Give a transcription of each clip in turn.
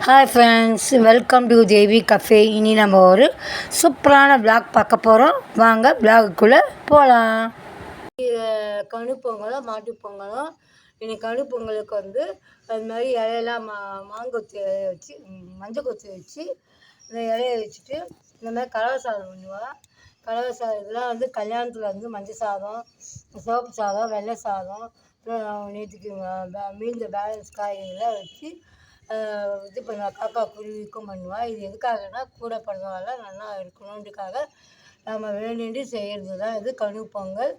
Hi friends welcome to Devi cafe இனி நம்ம ஒரு சூப்பரான பிளாக் பார்க்க போகிறோம் வாங்க விளாகுக்குள்ளே போகலாம் கணு பொங்கலும் மாட்டு பொங்கலும். இன்னைக்கு கணு பொங்கலுக்கு வந்து அது மாதிரி இலையெல்லாம் மா மாங்கொத்தி இலைய வச்சு மஞ்சள் கொத்தி வச்சு இந்த இலைய வச்சுட்டு இந்த மாதிரி கலவை சாதம் பண்ணுவாள் கலவை சாதம் இதெல்லாம் வந்து கல்யாணத்தில் வந்து மஞ்சள் சாதம் சிவப்பு சாதம் வெள்ளை சாதம் அப்புறம் நேற்றுக்கு மீந்த பேலன்ஸ் காய்கறிலாம் வச்சு இது பண்ணுவாள் காக்கா குருவிக்கும் பண்ணுவாள் இது எதுக்காகனா கூட பண்ணுவாள் நல்லா இருக்கணுன்றதுக்காக நம்ம வேண்டிட்டு செய்கிறது தான் இது. கனு பொங்கல்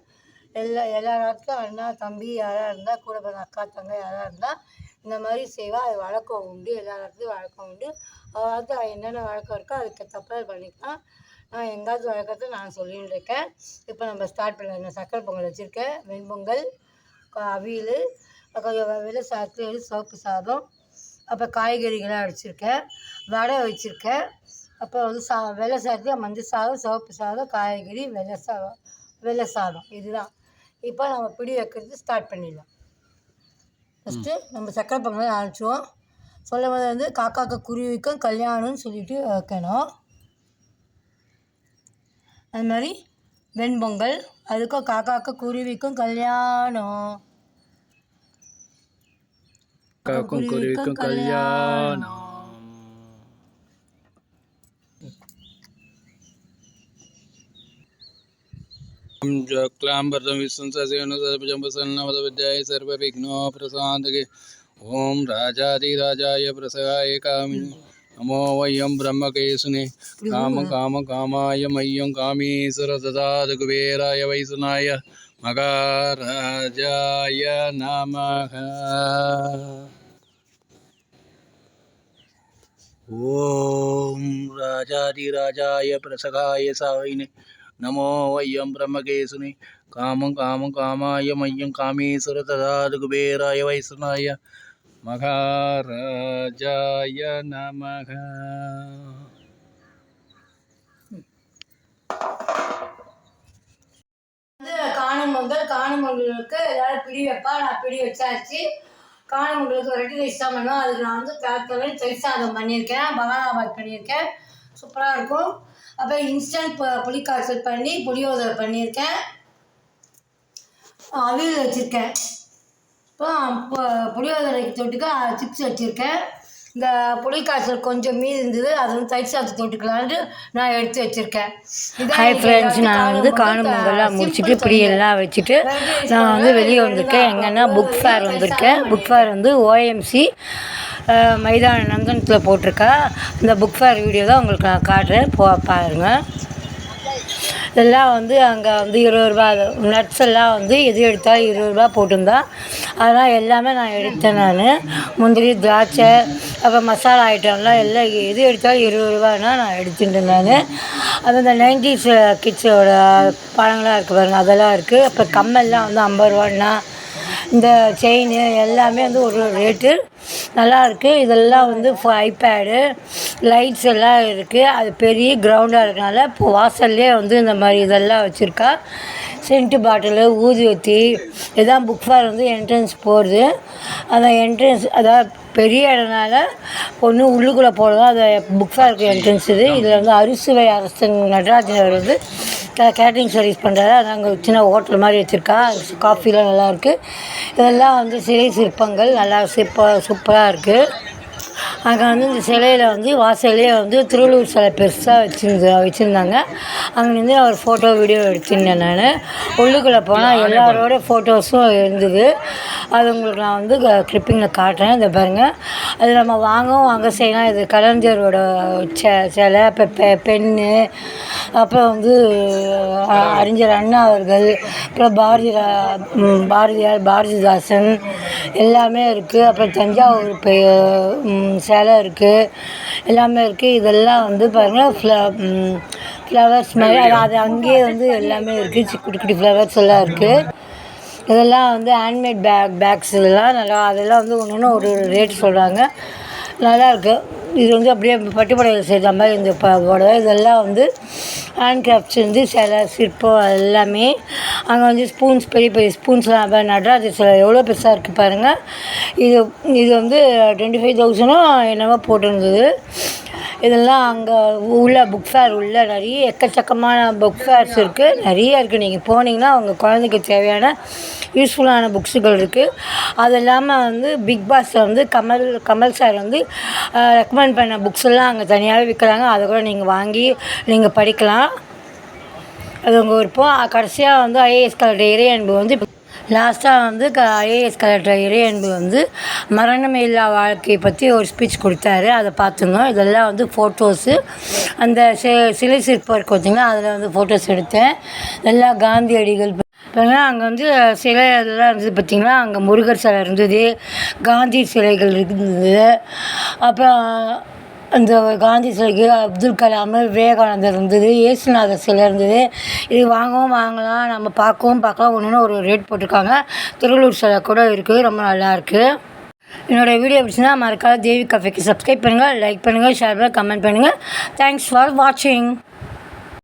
எல்லா எல்லா நேரத்துலையும் அண்ணா தம்பி யாராக இருந்தால் கூட பிறந்த அக்கா தங்கை யாராக இருந்தால் இந்த மாதிரி செய்வாள் அது வழக்கம் உண்டு எல்லா நேரத்துலையும் வழக்கம் உண்டு. அதாவது என்னென்ன வழக்கம் இருக்கோ அதுக்கு தப்பாக பண்ணிக்கலாம் நான் எங்காவது வழக்கத்தை நான் சொல்லின்னு இருக்கேன். இப்போ நம்ம ஸ்டார்ட் பண்ண நான் சக்கரை பொங்கல் வச்சுருக்கேன். வெண்பொங்கல் அவியல் கொஞ்சம் வெ- வெள்ளை சாதத்தில் சாதம் அப்புறம் காய்கறிகளாக வச்சுருக்கேன் வடை வச்சுருக்கேன். அப்புறம் வந்து சா வெள்ளை சாதத்தில் மஞ்சள் சாதம் சிவப்பு சாதம் காய்கறி வெள்ளை சாதம் வெள்ளை சாதம். இதுதான். இப்போ நம்ம பிடி வைக்கிறது ஸ்டார்ட் பண்ணிடலாம். ஃபஸ்ட்டு நம்ம சக்கரை பொங்கல் ஆரம்பிச்சுவோம் சொல்லும் போது வந்து காக்காக்கு குருவிக்கும் கல்யாணம்னு சொல்லிட்டு வைக்கணும். அது மாதிரி வெண்பொங்கல் அதுக்கும் காக்காக்கு குருவிக்கும் கல்யாணம். कल्याणम् क्लाम्बरं विष्णुससेनसर्वजम्बसन्नमदविद्याय राजाधिराजाय प्रसगाय कामिनि नमो वयं ब्रह्मकेशुने काम काम कामाय मह्यं कामीश्वर कुबेराय वैसुनाय। மகாராஜாய நமக. ஓம் ராஜாதிராஜாய பிரசகாய சாவினே நமோ ஐயம் பிரம்மகேசுனி. காமம் காமம் காமாய மையம் காமேஸ்வர ததாது குபேராய வைசுனாய மகாராஜாய நமக. காணுமங்கள் காணுமங்களுக்கு காணும் எல்லாரும் பிடி வைப்பா? நான் பிடி வச்சாச்சு. காணும் பொங்கலுக்கு ரெட்டி ரைஸ் தான் பண்ணுவோம். அதுக்கு நான் வந்து காத்தவரை தயிர் சாதம் பண்ணியிருக்கேன். பனானாபாத் பண்ணியிருக்கேன். சூப்பராக இருக்கும். அப்புறம் இன்ஸ்டன்ட் புளி காய்ச்சல் பண்ணி புளியோதரை பண்ணியிருக்கேன். அவியல் வச்சுருக்கேன். அப்புறம் புளியோதரைக்கு தொட்டுக்க சிப்ஸ் வச்சுருக்கேன். இந்த புளி காய்ச்சல் கொஞ்சம் மீதி இருந்தது அது வந்து தயிர் சாதத்தை தொட்டுக்கலான்ட்டு நான் எடுத்து வச்சுருக்கேன். ஹாய் ஃப்ரெண்ட்ஸ் நான் வந்து காணும் பொங்கல்லாம் முடிச்சுட்டு இப்படி எல்லாம் வச்சுட்டு நான் வந்து வெளியே வந்திருக்கேன். எங்கன்னா புக் ஃபேர் வந்திருக்கேன். புக் ஃபேர் வந்து ஓஎம்சி மைதான நந்தனத்தில் போட்டிருக்கா. இந்த புக் ஃபேர் வீடியோ தான் உங்களுக்கு நான் காட்டுறேன். போ பாருங்கள் இதெல்லாம் வந்து அங்கே வந்து இருபது ரூபா நட்ஸ் எல்லாம் வந்து எது எடுத்தாலும் இருபது ரூபா போட்டிருந்தா. அதெல்லாம் எல்லாமே நான் எடுத்தேன் நான். முந்திரி திராட்சை அப்புறம் மசாலா ஐட்டம்லாம் எல்லாம் எது எடுத்தாலும் இருபது ரூபான்னா நான் எடுத்துட்டேன் நான். அது இந்த நைன்டிஸ் கிட்ஸோட பழங்களாக இருக்குது பாருங்க அதெல்லாம் இருக்குது அப்புறம் கம்மெல்லாம் வந்து ஐம்பது ரூபான்னா இந்த செயின் எல்லாமே வந்து ஒரு ஒரு ரேட்டு நல்லா இருக்குது இதெல்லாம் வந்து ஐபேடு லைட்ஸ் எல்லாம் இருக்குது அது பெரிய கிரவுண்டாக இருக்கனால இப்போ வாசல்லே வந்து இந்த மாதிரி இதெல்லாம் வச்சுருக்கா. சென்ட் பாட்டிலு ஊதுவத்தி இதான் புக் ஃபேர் வந்து என்ட்ரன்ஸ் போகிறது அந்த என்ட்ரன்ஸ் அதாவது பெரிய இடம்னால ஒன்று உள்ளுக்குள்ளே போடுறதா அது புக் ஃபேருக்கு என்ட்ரன்ஸ் இது. இதில் வந்து அரிசுவை அரசன் நடராஜன் அவர் வந்து கேட்ரிங் சர்வீஸ் பண்ணுறாரு அது அங்கே சின்ன ஹோட்டல் மாதிரி வச்சுருக்கா. காஃபிலாம் நல்லாயிருக்கு இதெல்லாம் வந்து சிலை சிற்பங்கள் நல்லா சிற்ப சூப்பராக இருக்குது அங்கே வந்து இந்த சிலையில் வந்து வாசல்லே வந்து திருவள்ளூர் சிலை பெருசாக வச்சுருந்து வச்சுருந்தாங்க. அங்கே நின்று ஒரு ஃபோட்டோ வீடியோ எடுத்திருந்தேன் நான். உள்ளுக்குள்ளே போனால் எல்லாரோட ஃபோட்டோஸும் இருந்தது. அது உங்களுக்கு நான் வந்து கிளிப்பிங்கில் காட்டுறேன். இந்த பாருங்கள் அது நம்ம வாங்கவும் வாங்க செய்யலாம். இது கலைஞரோட செ சிலை இப்போ பெ பென்னு அப்புறம் வந்து அறிஞர் அண்ணா அவர்கள். அப்புறம் பாரதி ரா- ம், பாரதியார் பாரதிதாசன். எல்லாமே இருக்குது அப்புறம் தஞ்சாவூர் பெ சேலை சிலை இருக்குது எல்லாமே இருக்குது இதெல்லாம் வந்து பாருங்கள் ஃப்ள ஃப்ளவர்ஸ் மாதிரி. அது அது அங்கேயே வந்து எல்லாமே இருக்குது குட்டி குட்டி ஃப்ளவர்ஸ் எல்லாம் இருக்குது இதெல்லாம் வந்து ஹேண்ட்மேட் பேக் பேக்ஸ் இதெல்லாம் நல்லா அதெல்லாம் வந்து ஒன்று ஒன்று ஒரு ரேட் சொல்கிறாங்க நல்லா இருக்குது இது வந்து அப்படியே பட்டுப்படையில் செய்த மாதிரி இந்த ப புடவை இதெல்லாம் வந்து ஹேண்ட் கிராஃப்ட்ஸ் வந்து சில சிற்பம் எல்லாமே. அங்கே வந்து ஸ்பூன்ஸ் பெரிய பெரிய ஸ்பூன்ஸ்லாம் அப்போ சில எவ்வளோ பெருசாக இருக்குது பாருங்கள் இது இது வந்து டுவெண்ட்டி ஃபைவ் தௌசண்டோ என்னவோ போட்டிருந்தது. இதெல்லாம் அங்கே உள்ள புக் ஃபேர் உள்ள நிறைய எக்கச்சக்கமான புக் ஃபேர்ஸ் இருக்குது நிறைய இருக்குது நீங்கள் போனீங்கன்னா உங்கள் குழந்தைக்கு தேவையான யூஸ்ஃபுல்லான புக்ஸுகள் இருக்குது அது இல்லாமல் வந்து பிக் பாஸில் வந்து கமல் கமல் சார் வந்து ரெக்கமெண்ட் பண்ண புக்ஸ் எல்லாம் அங்கே தனியாகவே விற்கிறாங்க அதை கூட நீங்கள் வாங்கி நீங்கள் படிக்கலாம். அது உங்கள் விருப்பம். கடைசியாக வந்து ஐஏஎஸ் கலெக்டர் இறையன்பு வந்து லாஸ்ட்டாக வந்து க ஐஏஎஸ் கலெக்டர் இறையன்பு வந்து மரணம் இல்லா வாழ்க்கையை பற்றி ஒரு ஸ்பீச் கொடுத்தாரு. அதை பார்த்துங்க. இதெல்லாம் வந்து ஃபோட்டோஸு அந்த சி சிலை சிற்பம் இருக்கு பார்த்தீங்களா அதில் வந்து ஃபோட்டோஸ் எடுத்தேன். எல்லாம் காந்தியடிகள் பார்த்தீங்கன்னா அங்கே வந்து சிலை இதெல்லாம் இருந்தது பார்த்திங்கன்னா அங்கே முருகர் சிலை இருந்தது. காந்தி சிலைகள் இருந்தது. அப்புறம் அந்த காந்தி சிலைக்கு அப்துல் கலாம் விவேகானந்தர் இருந்தது இயேசுநாதர் சிலை இருந்தது. இது வாங்கவும் வாங்கலாம் நம்ம பார்க்கவும் பார்க்கலாம். ஒன்று ஒன்று ஒரு ரேட் போட்டிருக்காங்க. திருவள்ளூர் சிலை கூட இருக்குது ரொம்ப நல்லாயிருக்கு என்னோடய வீடியோ பிடிச்சிருந்தா மறக்காத தேவி கஃபேக்கு சப்ஸ்கிரைப் பண்ணுங்கள் லைக் பண்ணுங்கள் ஷேர் பண்ணுங்கள் கமெண்ட் பண்ணுங்கள் தேங்க்ஸ் ஃபார் வாட்சிங்